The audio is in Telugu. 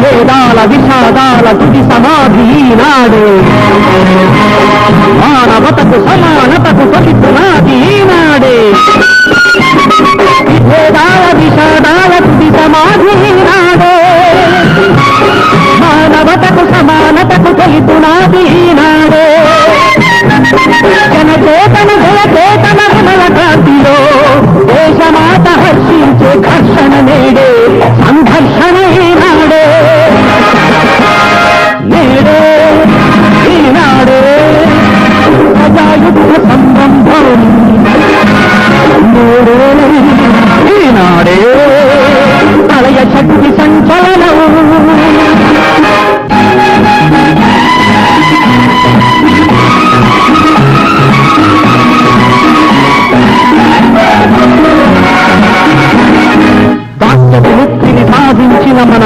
భేదాల విషాదాల తుది సమాధి ఈనాడే మానవతకు సమానతకు ఫలితునాది ఈనాడే భేదాల విషాదాల తుది సమాధి ఈనాడే మానవతకు సమానతకు ఫలితునాది ఈనాడే జనచేత ఈనాడే ప్రళయ శక్తి సంచలనం సాధించిన మన